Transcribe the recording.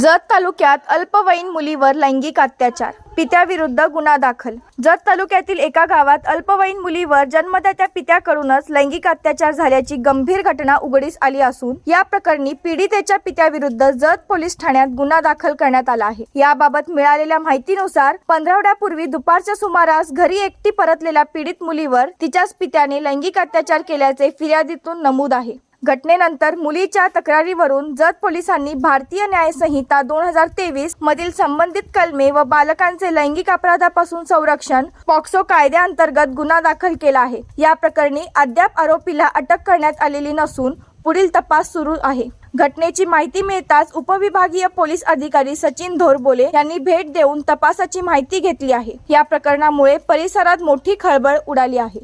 जत तालुक्यात अल्पवयीन मुलीवर लैंगिक अत्याचार. पित्याविरुद्ध गुन्हा दाखल. जत तालुक्यातील एका गावात अल्पवयीन मुलीवर जन्मदात्या पित्याकडूनच लैंगिक अत्याचार झाल्याची गंभीर घटना उघडीस आली असून या प्रकरणी पीडितेच्या पित्याविरुद्ध जत पोलीस ठाण्यात गुन्हा दाखल करण्यात आला आहे. याबाबत मिळालेल्या माहितीनुसार पंधरवड्यापूर्वी दुपारच्या सुमारास घरी एकटी परतलेल्या पीडित मुलीवर तिच्याच पित्याने लैंगिक अत्याचार केल्याचे फिर्यादीतून नमूद आहे. घटनेनंतर मुलीच्या तक्रारीवरून जत पोलिसांनी भारतीय न्याय संहिता दोन हजार तेवीस मधील संबंधित कलमे व बालकांचे लैंगिक अपराधापासून संरक्षण पॉक्सो कायद्याअंतर्गत गुन्हा दाखल केला आहे. या प्रकरणी अद्याप आरोपीला अटक करण्यात आलेली नसून पुढील तपास सुरू आहे. घटनेची माहिती मिळताच उपविभागीय पोलीस अधिकारी सचिन धोरबोले यांनी भेट देऊन तपासाची माहिती घेतली आहे. या प्रकरणामुळे परिसरात मोठी खळबळ उडाली आहे.